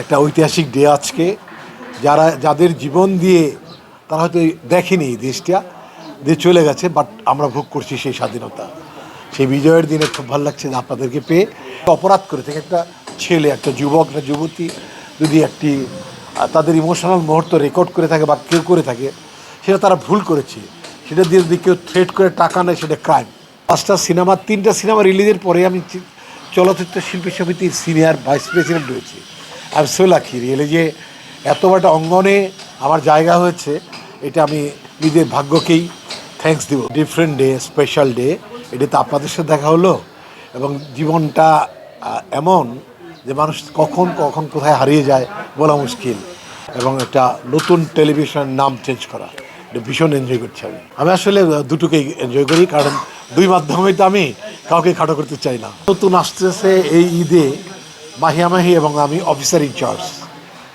একটা ঐতিহাসিক ডে আজকে। যারা, যাদের জীবন দিয়ে তারা হয়তো দেখেনি দেশটা দিয়ে চলে গেছে বাট আমরা ভোগ করছি সেই স্বাধীনতা। সেই বিজয়ের দিনে খুব ভালো লাগছে যে আপনাদেরকে পেয়ে। অপরাধ করে থেকে, একটা ছেলে, একটা যুবক, একটা যুবতী যদি একটি তাদের ইমোশনাল মুহূর্ত রেকর্ড করে থাকে বা কেউ করে থাকে, সেটা তারা ভুল করেছে। সেটা দিয়ে যদি কেউ থ্রেট করে টাকা নেয়, সেটা ক্রাইম পাঁচটা সিনেমা, তিনটা সিনেমা রিলিজের পরে আমি চলচ্চিত্র শিল্পী সমিতির সিনিয়র ভাইস প্রেসিডেন্ট রয়েছি। আমি সো লাকি রিয়েলি যে এত বড় একটা অঙ্গনে আমার জায়গা হয়েছে, এটা আমি নিজের ভাগ্যকেই থ্যাঙ্কস দিব। ডিফারেন্ট ডে স্পেশাল ডে এটাতে আপনাদের সাথে দেখা হলো এবং জীবনটা এমন যে মানুষ কখন কখন কোথায় হারিয়ে যায় বলা মুশকিল এবং একটা নতুন টেলিভিশন নাম চেঞ্জ করা। এটা ভীষণ এনজয় করছি আমি। আমি আসলে দুটোকেই এনজয় করি, কারণ দুই মাধ্যমে তো আমি কাউকে খাটো করতে চাই না। নতুন আসতেছে এই ঈদে মাহিয়ামাহি এবং আমি অফিসার ইনচার্জ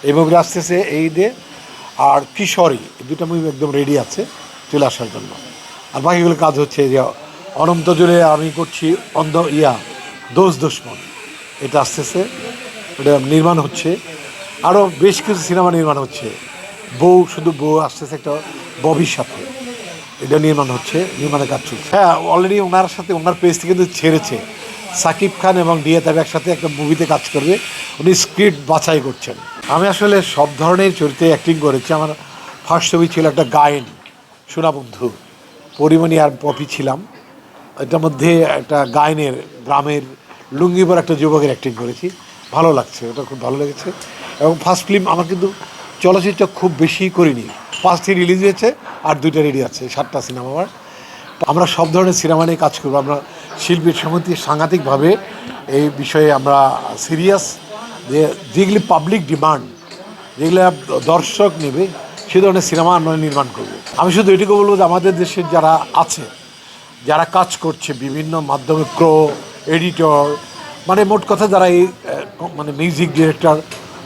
এই মুভি আসতেছে এই ঈদে। আর কিশোরী দুটো মুভি একদম রেডি আছে চলে আসার জন্য। আর বাকিগুলো কাজ হচ্ছে যে অনন্ত জুড়ে আমি করছি অন্ধ, ইয়া, দোষ দুশ্মন। এটা আসতেছে, এটা নির্মাণ হচ্ছে। আরও বেশ কিছু সিনেমা নির্মাণ হচ্ছে। বউ, শুধু বউ, আসতেছে একটা ববির সাথে। এটা নির্মাণ হচ্ছে, নির্মাণের কাজ চলছে। হ্যাঁ অলরেডি ওনার সাথে, ওনার পেজটি কিন্তু ছেড়েছে। সাকিব খান এবং ডিয়া তাবে একসাথে একটা মুভিতে কাজ করবে। উনি স্ক্রিপ্ট বাছাই করছেন। আমি আসলে সব ধরনের চরিত্রে অ্যাক্টিং করেছি। আমার ফার্স্ট ছবি ছিল একটা গায়েন, সোনাবন্ধু। পরিমণি আর পপি ছিলাম। এটার মধ্যে একটা গায়নের, গ্রামের লুঙ্গিপর একটা যুবকের অ্যাক্টিং করেছি। ভালো লাগছে, ওটা খুব ভালো লেগেছে। এবং ফার্স্ট ফিল্ম আমার কিন্তু চলচ্চিত্র খুব বেশি করিনি। পাঁচটি রিলিজ হয়েছে আর দুইটা রেডি আছে, সাতটা সিনেমা আমার আমরা সব ধরনের সিনেমা নিয়ে কাজ করব। আমরা শিল্পী সমিতি সাংঘাতিকভাবে এই বিষয়ে আমরা সিরিয়াস যে যেগুলি পাবলিক ডিমান্ড যেগুলো দর্শক নেবে, সে ধরনের সিনেমা আমরা নির্মাণ করব। আমি শুধু এটুকু বলব যে আমাদের দেশের যারা আছে, যারা কাজ করছে, বিভিন্ন মাধ্যমে ক্রো এডিটর মানে মোট কথা যারা এই মানে মিউজিক ডিরেক্টর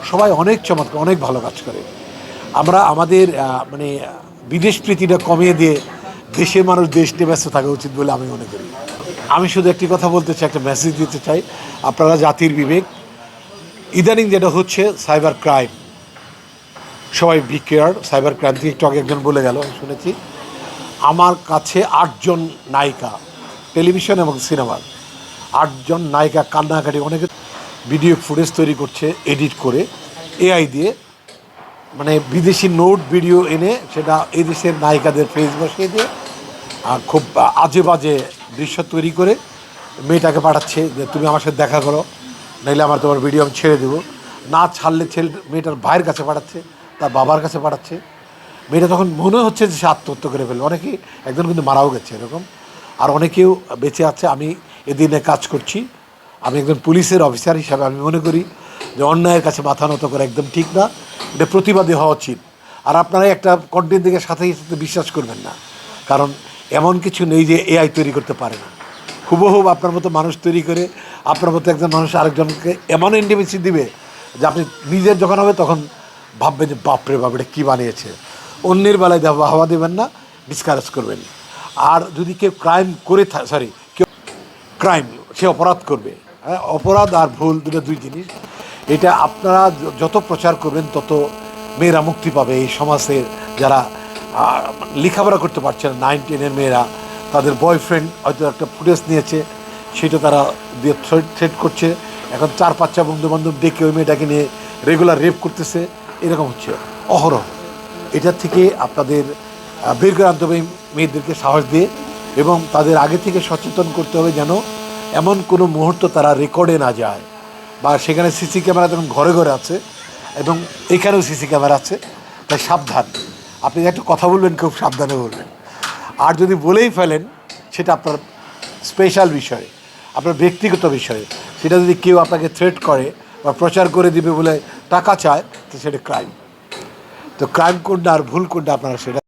সবাই অনেক চমৎকার, অনেক ভালো কাজ করে। আমরা আমাদের মানে বিদেশ প্রীতিটা কমিয়ে দিয়ে দেশের মানুষ দেশ নিয়ে ব্যস্ত থাকা উচিত বলে আমি মনে করি। আমি শুধু একটি কথা বলতে চাই, একটা মেসেজ দিতে চাই। আপনারা জাতির বিবেক। ইদানিং যেটা হচ্ছে সাইবার ক্রাইম সবাই বি কেয়ার সাইবার ক্রাইম থেকে একটু একজন বলে গেল শুনেছি। আমার কাছে আটজন নায়িকা টেলিভিশন এবং সিনেমার আটজন নায়িকা কান্নাকাটি, অনেকে ভিডিও ফুটেজ তৈরি করছে এডিট করে এআই দিয়ে। মানে বিদেশি নোট ভিডিও এনে সেটা এই দেশের নায়িকাদের ফেস বসিয়ে দিয়ে, আর খুব আজে বাজে দৃশ্য তৈরি করে মেয়েটাকে পাঠাচ্ছে যে তুমি আমার সাথে দেখা করো, নাইলে আমার তোমার ভিডিও আমি ছেড়ে দেবো। না ছাড়লে ছেলে মেয়েটার ভাইয়ের কাছে পাঠাচ্ছে, তার বাবার কাছে পাঠাচ্ছে। মেয়েটা তখন মনে হচ্ছে যে সে আত্মহত্যা করে ফেলবে অনেকেই একজন কিন্তু মারাও গেছে এরকম। আর অনেকেও বেঁচে আছে, আমি এদিনে কাজ করছি। আমি একজন পুলিশের অফিসার হিসাবে আমি মনে করি যে অন্যায়ের কাছে মাথা নত করে একদম ঠিক না। এটা প্রতিবাদী হওয়া উচিত। আর আপনারা একটা কন্টেন্ট দিকে সাথে সাথে বিশ্বাস করবেন না। কারণ এমন কিছু নেই যে এআই তৈরি করতে পারে না। হুবহুব আপনার মতো মানুষ তৈরি করে, আপনার মতো একজন মানুষ আরেকজনকে এমন ইন্টিমেসি দিবে যে আপনি নিজের যখন হবে তখন ভাববেন যে, বাপরে বাপ, এটা কী বানিয়েছে? অন্যের বেলায় দেওয়া বাহবা দেবেন না ডিসকারেজ করবেন। আর যদি কেউ ক্রাইম করে সরি কেউ ক্রাইম সে অপরাধ করবে। হ্যাঁ অপরাধ আর ভুল দুটো দুই জিনিস। এটা আপনারা যত প্রচার করবেন, তত মেয়েরা মুক্তি পাবে। এই সমাজের যারা লেখাপড়া করতে পারছে না। নাইন টেনের মেয়েরা তাদের বয়ফ্রেন্ড হয়তো একটা ফুটেজ নিয়েছে, সেটা তারা দিয়ে থ্রেট করছে। এখন চার পাঁচটা বন্ধু বান্ধব ডেকে ওই মেয়েটাকে নিয়ে রেগুলার রেপ করতেছে। এরকম হচ্ছে। অহরহ। এটা থেকে আপনাদের বের করে আনতে হবে মেয়েদেরকে সাহস দিয়ে এবং তাদের আগে থেকে সচেতন করতে হবে যেন এমন কোনো মুহূর্ত তারা রেকর্ডে না যায়। বা সেখানে সিসি ক্যামেরা তখন ঘরে ঘরে আছে এবং এখানেও সিসি ক্যামেরা আছে। তাই সাবধান। আপনি একটু কথা বলবেন, খুব সাবধানে বলবেন। আর যদি বলেই ফেলেন, সেটা আপনার স্পেশাল বিষয়, আপনার ব্যক্তিগত বিষয়। সেটা যদি কেউ আপনাকে থ্রেট করে বা প্রচার করে দিবে বলে টাকা চায়, তো সেটা ক্রাইম তো ক্রাইম কোনটা আর ভুল কোনটা আপনারা সেটা